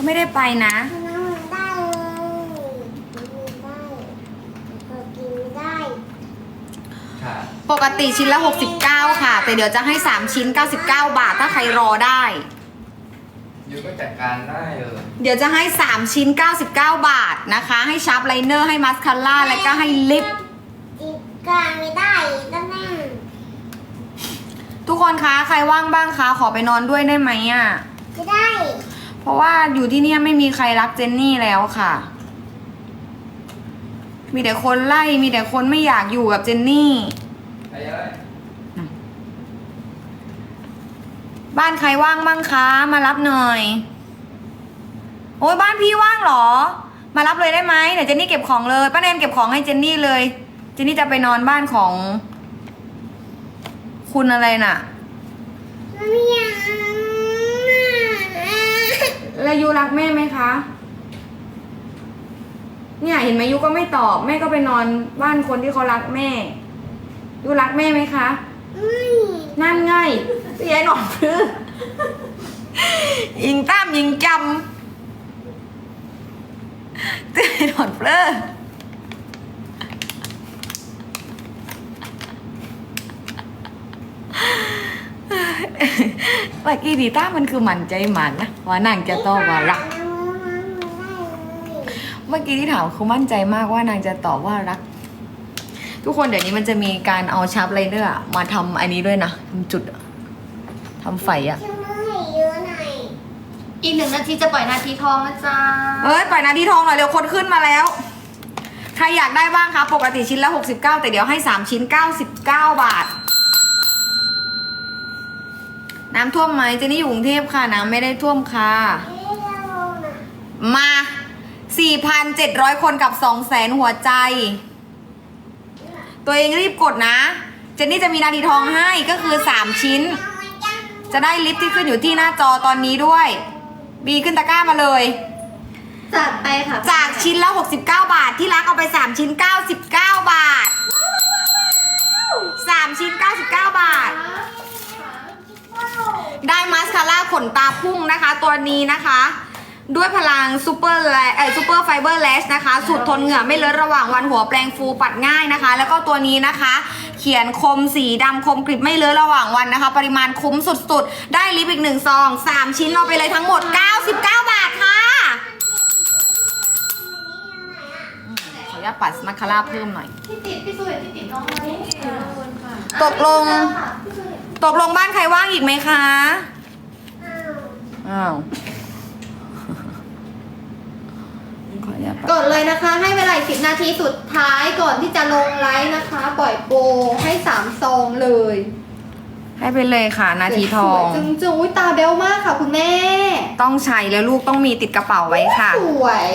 เขาไม่ได้ไปนะมันได้เลยมันได้ก็กินไม่ได้ค่ะปกติชิ้นละ 69 ค่ะ แต่เดี๋ยวจะให้ 3 ชิ้น 99 บาทถ้าใครรอได้ ยูก็จัดการได้เลยเดี๋ยวจะให้ 3 ชิ้น 99 บาทนะคะ ให้ชาร์ปไลเนอร์ให้มัสคาร่าแล้วก็ให้ลิป กินกลางไม่ได้ต้องนั่งทุกคนคะ ใครว่างบ้างคะ ขอไปนอนด้วยได้ไหมอะ จะได้ เพราะว่าอยู่ที่เนี่ยไม่มีใครรักเจนนี่แล้วค่ะ มีแต่คนไล่ มีแต่คนไม่อยากอยู่กับเจนนี่ไปเลยบ้านใครว่างบ้างคะ มารับหน่อย โอ้ยบ้านพี่ว่างเหรอ มารับเลยได้ไหมเดี๋ยวเจนนี่เก็บของเลย ป้าแนนเก็บของให้เจนนี่เลย เจนนี่จะไปนอนบ้านของ คุณอะไรน่ะไม่อยาก แล้วยูรักแม่ไหมคะ เนี่ยเห็นไหมยูก็ไม่ตอบ แม่ก็ไปนอนบ้านคนที่เขารักแม่ยูรักแม่ไหมคะไม่นั่นไงพี่ยายหนอนคือยิงตั้มยิงจำพี่ยายหนอนเปลอ เมื่อกี้ดีต้ามันคือหมันใจหมันนะว่านางจะตอบว่ารัก เมื่อกี้ที่ถามคือมั่นใจมากว่านางจะตอบว่ารัก ทุกคนเดี๋ยวนี้มันจะมีการเอาชาร์ปไลเนอร์อะมาทำอันนี้ด้วยนะทำจุดอะทำไฟอะช่วยมือให้เยอะหน่อยอีกหนึ่งนาทีจะปล่อยนาทีทองนะจ๊ะเอ้ยปล่อยนาทีทองหน่อยเร็วคนขึ้นมาแล้ว ใครอยากได้บ้างคะปกติชิ้นละ 69 แต่เดี๋ยวให้ 3 ชิ้น 99 บาท น้ำท่วมไหมเจนี่อยู่กรุงเทพค่ะน้ำไม่ได้ท่วมค่ะเอ๊ะเราน่ะ มา 4,700 คนกับ 200,000 หัวใจ ตัวเองรีบกดนะ เจนนี่จะมีนาทีทองให้ก็คือ 3 ชิ้นเอามาจังจะได้ลิฟต์ที่ขึ้นอยู่ที่หน้าจอตอนนี้ด้วย บีขึ้นตะกร้ามาเลย จัดไปค่ะ จากชิ้นละ 69 บาทที่รักเอาไป 3 ชิ้น 99 บาท 3 ชิ้น 99 บาท ได้มาสคาร่าข นตาพุ่งนะคะ ตัวนี้นะคะ ด้วยพลังซูเปอร์แลเอ่อซูเปอร์ไฟเบอร์แลชนะคะสูตรทนเหงื่อไม่เลอะระหว่างวันหัวแปรงฟูปัดง่ายนะคะ แล้วก็ตัวนี้นะคะ เขียนคมสีดำคมกริบไม่เลอะระหว่างวันนะคะ ปริมาณคุ้มสุดๆ ได้ลิปอีกหนึ่งซอง3ชิ้นเราไปเลยทั้งหมด 99 บาทค่ะขออนุญาตปัดมาคาร่าเพิ่มหน่อยที่ติดพี่สุยที่ติดน้องมาที่ติดน้องคนค่ะตกลงเจอค่ะพี่สุยตกลงบ้านใครว่างอีกไหมคะ อ้าวอ้าวขออนุญาตปัดกดเลยนะคะ ให้เวลาอีกสิบนาทีสุดท้ายก่อนที่จะลงไลฟ์นะคะ ปล่อยโปรให้สามซองเลย ให้ไปเลยค่ะ นาทีทองสวยจึงจุ้ยตาเบลมากค่ะคุณแม่ ต้องใช้แล้วลูกต้องมีติดกระเป๋าไว้ค่ะสวย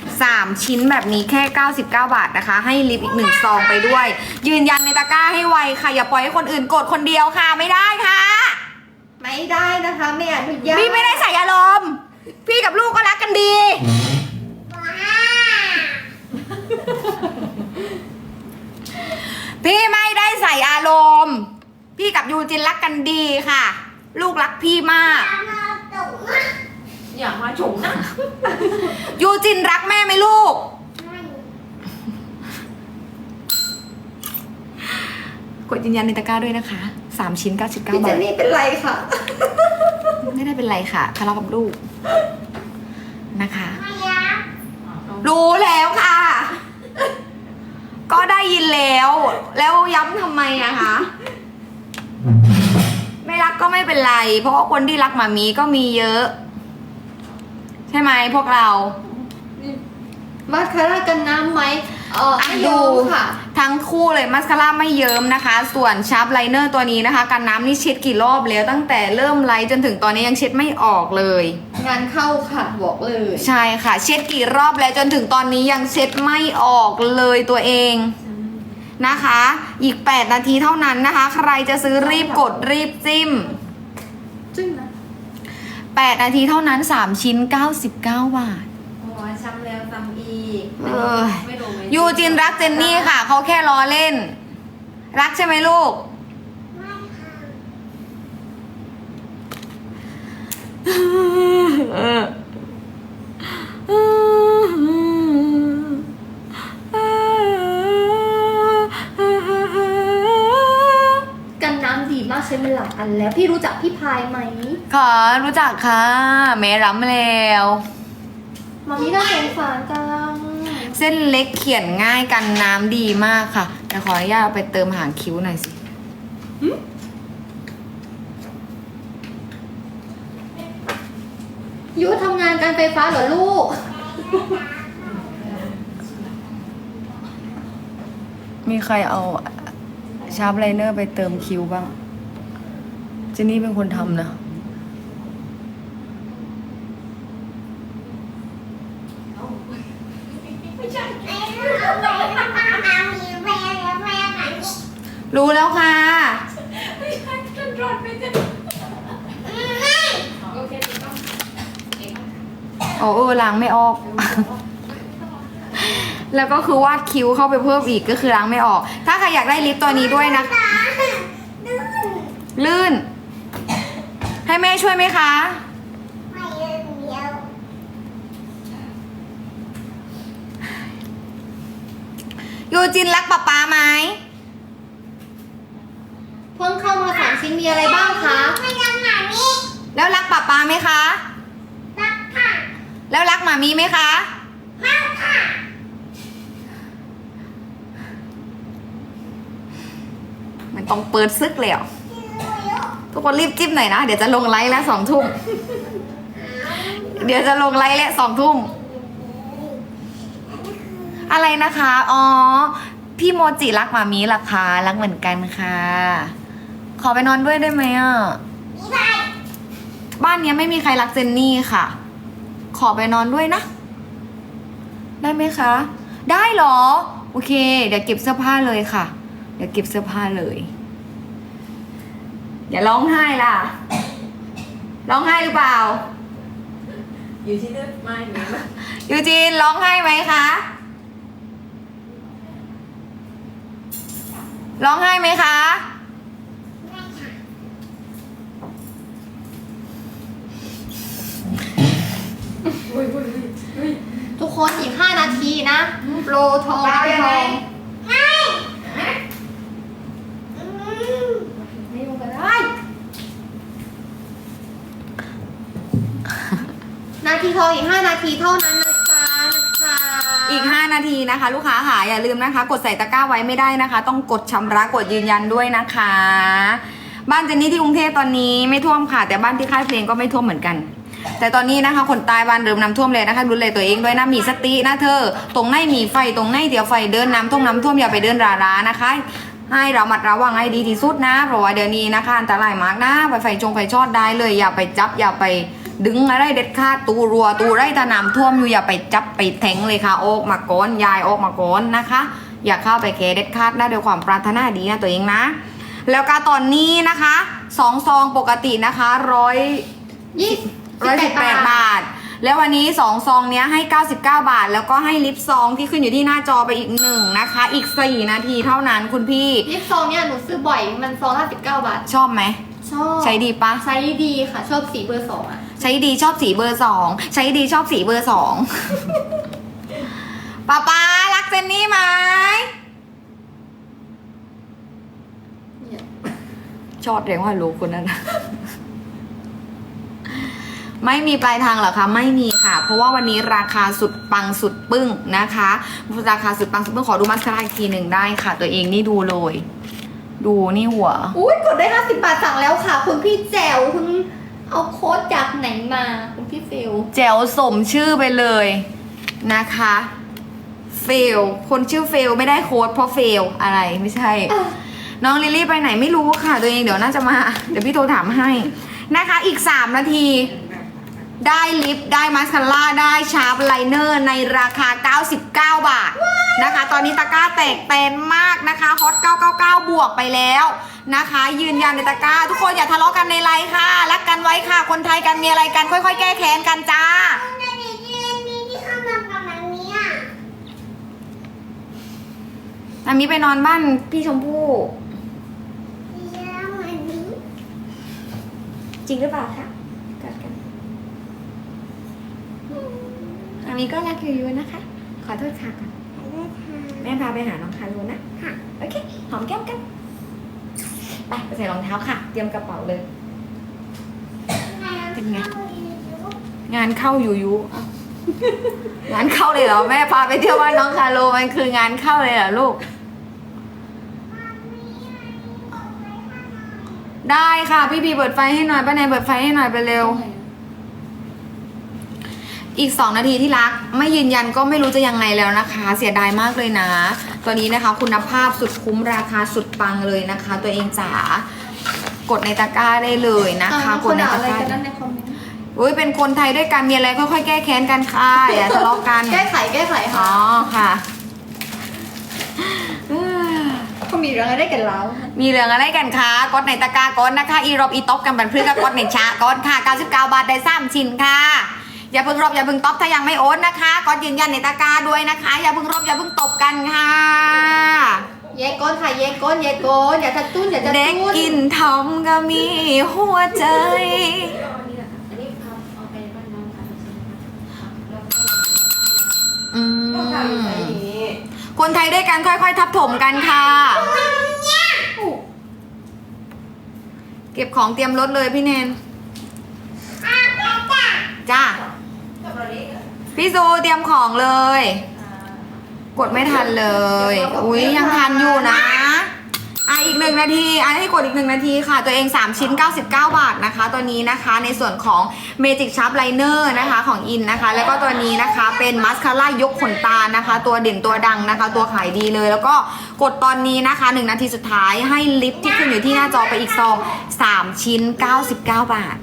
3ชิ้นแบบนี้แค่ 99 บาทนะคะ ให้ลิปอีกหนึ่งซองไปด้วย ยืนยันในตะกร้าให้ไวค่ะ อย่าปล่อยให้คนอื่นกดคนเดียวค่ะไม่ได้ค่ะ ไม่ได้นะคะ ไม่อนุญาตพี่ไม่ได้ใส่อารมณ์พี่กับลูกก็รักกันดีว้าพี่ไม่ได้ใส่อารมณ์ พี่กับยูจินรักกันดีค่ะ ลูกรักพี่มากตามมาตกมาอย่ามาฉงนะยูจินรักแม่ไหมลูกไม่กดยืนยันในตะกร้าด้วยนะคะ 3 ชิ้น 99พี่เจบานทนี่เป็นไรค่ะ ไม่ได้เป็นไรค่ะทะเลาะกับลูกนะคะไม่อยากรู้แล้วค่ะ ก็ได้ยินแล้ว แล้วย้ำทำไมอะคะ ไม่รักก็ไม่เป็นไร เพราะว่าคนที่รักหมามีก็มีเยอะ ใช่ไหมพวกเรา มาสคาร่ากันน้ำไหม เออไม่ดูดูค่ะ ทั้งคู่เลยมัสคาร่าไม่เยิ้มนะคะ ส่วนชาร์ปไลเนอร์ตัวนี้นะคะกันน้ำนี่เช็ดกี่รอบแล้ว ตั้งแต่เริ่มไลท์จนถึงตอนนี้ยังเช็ดไม่ออกเลย งานเข้าค่ะบอกเลย ใช่ค่ะ เช็ดกี่รอบแล้วจนถึงตอนนี้ยังเช็ดไม่ออกเลยตัวเองนะคะ อีก 8 นาทีเท่านั้นนะคะ ใครจะซื้อรีบกดรีบจิ้มจึ้งนะ8นาทีเท่านั้น 3 ชิ้น 99 บาทโอ้ยช้ำแล้วซ้ำอีกเออไม่ลงเล ยูจินรักเจนนี่ค่ะ เขาแค่ล้อเล่น รักใช่ไหมลูก กันน้ำดีมากใช้มาหลายอันแล้วพี่รู้จักพี่พายไหมขอะรู้จักค่ะ แม่รำแล้ว มามีน่าสงสารจัง เส้นเล็กเขียนง่ายกันน้ำดีมากค่ะแต่ขออนุญาตเอาไปเติมหางคิ้วหน่อยสิยุทำงานการไฟฟ้าเหรอลูก มีใครเอาชาร์ปไลเนอร์ไปเติมคิ้วบ้างเจนนี่เป็นคนทำนะ ไอ้ลูกเอาไปทำมามามีแฟนแล้วแฟนไหน รู้แล้วค่ะโอ้เออล้างไม่ออก แล้วก็คือวาดคิ้วเข้าไปเพิ่มอีกก็คือล้างไม่ออก ถ้าใครอยากได้ลิปตัวนี้ด้วยนะตาดื้อลื่น ให้แม่ช่วยไหมคะไม่เดินเดียวยูจินรักป๊าป๊าไหม เพิ่งเข้ามาสามชิ้นมีอะไรบ้างคะ ไม่ทำหมานี่แล้วรักป๊าป๊าไหมคะ รักค่ะแล้วรักหมามีไหมคะ มากค่ะมันต้องเปิดซึกแล้วชื่อยุทุกคนรีบจิ้มหน่อยนะ เดี๋ยวจะลงไลฟ์แล้วสองทุ่ม เดี๋ยวจะลงไลฟ์แล้วสองทุ่ม อะไรนะคะ อ๋อ พี่โมจิรักหมามีเหรอคะ รักเหมือนกันค่ะ ขอไปนอนด้วยได้ไหมอะมีใครบ้านเนี้ยไม่มีใครรักเจนนี่ค่ะ ขอไปนอนด้วยนะ ได้ไหมคะ ได้เหรอ โอเค เดี๋ยวเก็บเสื้อผ้าเลยค่ะ เดี๋ยวเก็บเสื้อผ้าเลย อย่าร้องไห้ล่ะ ร้องไห้หรือเปล่า อยู่ที่นั่นไม่หรือว่ายูจีนร้องไห้ไหมคะ ร้องไห้ไหมคะ ไม่ค่ะ อุ้ยอุ้ยอุ้ยทุกคนอีก 5 นาทีนะโปรทองเปล่ายังไงไม่อืมไม่ยุ่งกันได้ นาทีทองอีก 5 นาทีเท่านั้นนะจ๊ะนะจ๊ะอีก 5 นาทีนะคะ ลูกค้าค่ะอย่าลืมนะคะ กดใส่ตะกร้าไว้ไม่ได้นะคะ ต้องกดชำระกดยืนยันด้วยนะคะ บ้านเจนนี่ที่กรุงเทพตอนนี้ไม่ท่วมค่ะ แต่บ้านที่ค่ายเพลงก็ไม่ท่วมเหมือนกัน แต่ตอนนี้นะคะคนตายบ้านเริ่มน้ำท่วมเลยนะคะดูแลตัวเองด้วยนะมีสตินะเธอ ตรงไหนมีไฟตรงไหนเดี๋ยวไฟเดินน้ำท่วมน้ำท่วมอย่าไปเดินรารานะคะ ให้เรามัดระวังให้ดีที่สุดนะเพราะว่าเดี๋ยวนี้นะคะอันตรายมากนะไฟไฟจงไฟชอดได้เลยอย่าไปจับอย่าไปดึงอะไรเด็ดขาดตูรัวตูไรตะน้ำท่วมอยู่อย่าไปจับไปแทงเลยค่ะออกมาก้อนยายออกมาก้อนนะคะ อย่าเข้าไปแกเด็ดขาดนะด้วยความปรารถนาดีนะตัวเองนะ แล้วก็ตอนนี้นะคะสองซองปกตินะคะร้อยยี่ ร้อยสิบแปดบาท แล้ววันนี้สองซองเนี้ยให้ 99 บาท แล้วก็ให้ลิปซองที่ขึ้นอยู่ที่หน้าจอไปอีกหนึ่งนะคะ อีก 4 นาทีเท่านั้นคุณพี่ ลิปซองเนี่ยหนูซื้อบ่อยมันซองละ19บาท ชอบไหม ชอบใช้ดีปะใช้ดีค่ะ ชอบสีเบอร์สองอะ ใช้ดีชอบสีเบอร์สองใช้ดีชอบสีเบอร์สองป๊าป๊ารักเจนนี่ไหมเนี่ยชอบเรียกว่ารู้คนนั้น ไม่มีปลายทางเหรอคะไม่มีค่ะ เพราะว่าวันนี้ราคาสุดปังสุดปึ้งนะคะ ราคาสุดปังสุดปึ้งขอดูมาสคาร่าอีกทีหนึ่งได้ค่ะ ตัวเองนี่ดูเลย ดูนี่หัวอุ้ยกดได้ 50 บาทสั่งแล้วค่ะ คุณพี่แจ๋วคุณเอาโค้ดจากไหนมาคุณพี่ฟิลแจ๋วสมชื่อไปเลยนะคะเฟลคนชื่อเฟลไม่ได้โค้ดเพราะเฟลอะไรไม่ใช่ น้องลิลลี่ไปไหนไม่รู้ค่ะ ตัวเองเดี๋ยวน่าจะมา เดี๋ยวพี่โทรถามให้นะคะ อีก 3 นาที ได้ลิป ได้มาสคาร่า ได้ชาร์ปไลเนอร์ในราคา 99 บาทนะคะ ตอนนี้ตะกร้าแตกเต็นมากนะคะฮอต 999 บวกไปแล้วนะคะ ยืนยันในตะกร้า ทุกคนอย่าทะเลาะกันในไลน์ค่ะ รักกันไว้ค่ะ คนไทยกันมีอะไรกัน ค่อยๆ แก้แค้นกันจ้าในนี้ที่มีที่เข้ามาประมาณเนี้ยอันนี้ไปนอนบ้านพี่ชมพู่เยอะเหมือนนี้จริงหรือเปล่าคะ มีก็รักยูยูนะคะ ขอโทษค่ะแม่พาไปหาน้องคารูนะค่ะโอเคหอมแก้มกันไปไปใส่รองเท้าค่ะ เตรียมกระเป๋าเลย เป็นไง งานเข้ายูยูงานเข้าเลยเหรอแม่พาไปเที่ยวบ้านน้องคารูมันคืองานเข้าเลยเหรอลูก ได้ค่ะ พี่บีเปิดไฟให้หน่อยป้าแนนเปิดไฟให้หน่อยไปเร็ว อีก 2 นาทีที่รัก ไม่ยืนยันก็ไม่รู้จะยังไงแล้วนะคะ เสียดายมากเลยนะ ตัวนี้นะคะคุณภาพสุดคุ้มราคาสุดปังเลยนะคะ ตัวเองจ๋ากดในตะกร้าได้เลยนะคะอ่ากดในด่าตะอะไรกร้ากันนั่นในคอมเมนต์อุ้ยเป็นคนไทยด้วยกันมีอะไรค่อยๆแก้แค้นกันค่ะอย่าทะเลาะกันแก้ไขแก้ไขอ๋ค่ะอค่ะเขามีเรื่องอะไรกันแล้ว มีเรื่องอะไรกันคะกดในตะกร้ากดนะคะ อีรอบอีท็อปกันบันพฤกกดในชากดค่ะ 99 บาทได้3ชิ้นค่ะ อย่าเพิ่งรอบอย่าเพิ่งตบถ้ายังไม่โอนนะคะกดยืนยันในตะกร้าด้วยนะคะ อย่าเพิ่งรอบอย่าเพิ่งตบกันค่ะเย้ก้นค่ะเย้ก้นเย้ก้นอย่าทัดตุ้นอย่าทัดเด็กตุ้นกินทอมก็มีหัวใจอันนี้เอาเอาไปบ้านน้องค่ะแล้วก็อืก็ทำมใส่อย่างนี้คนไทยด้วยกันค่อยๆ ทับถมกันค่ะ เก็บของเตรียมรถเลยพี่เนนจ้า พี่ซูเตรียมของเลย กดไม่ทันเลย อุ้ยยังทันอยู่นะอะอีกหนึ่งนาทีอะให้กดอีกหนึ่งนาทีค่ะ ตัวเอง 3 ชิ้น 99 บาทนะคะ ตัวนี้นะคะในส่วนของ Magic Sharp Liner นะคะของอินนะคะ แล้วก็ตัวนี้นะคะเป็นมัสคาร่ายกขนตานะคะ ตัวเด่นตัวดังนะคะ ตัวขายดีเลย แล้วก็กดตอนนี้นะคะ 1 นาทีสุดท้ายให้ลิฟต์ที่ขึ้นอยู่ที่หน้าจอไปอีกซอง3ชิ้น 99 บาท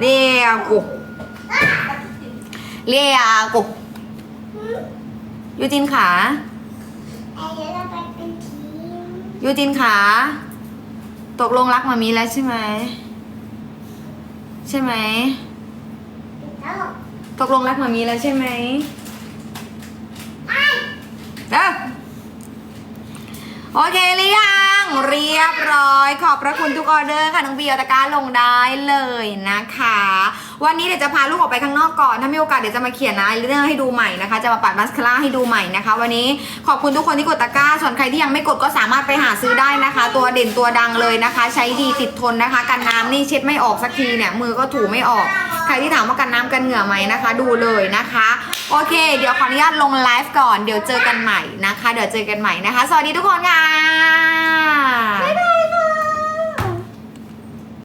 เรียกุเรียกุยูจินขาไอ้เดี๋ยวเราไปเป็นทีมยูจินขา ตกลงรักมามีแล้วใช่ไหม ใช่ไหมแล้วตกลงรักมามีแล้วใช่ไหมเด้อโอเคหรือยัง เรียบร้อย ขอบพระคุณทุกออเดอร์ค่ะน้องเบียร์ตะกร้าลงได้เลยนะคะ วันนี้เดี๋ยวจะพาลูกออกไปข้างนอกก่อน ถ้ามีโอกาสเดี๋ยวจะมาเขียนนะเรื่องให้ดูใหม่นะคะ จะมาปัดมัสคาร่าให้ดูใหม่นะคะ วันนี้ขอบคุณทุกคนที่กดตะกร้า ส่วนใครที่ยังไม่กดก็สามารถไปหาซื้อได้นะคะ ตัวเด่นตัวดังเลยนะคะ ใช้ดีติดทนนะคะ กันน้ำนี่เช็ดไม่ออกสักทีเนี่ยมือก็ถูไม่ออก ใครที่ถามว่ากันน้ำกันเหงื่อไหมนะคะ ดูเลยนะคะ โอเค เดี๋ยวขออนุญาตลงไลฟ์ก่อน เดี๋ยวเจอกันใหม่นะคะ เดี๋ยวเจอกันใหม่นะคะ สวัสดีทุกคนค่ะ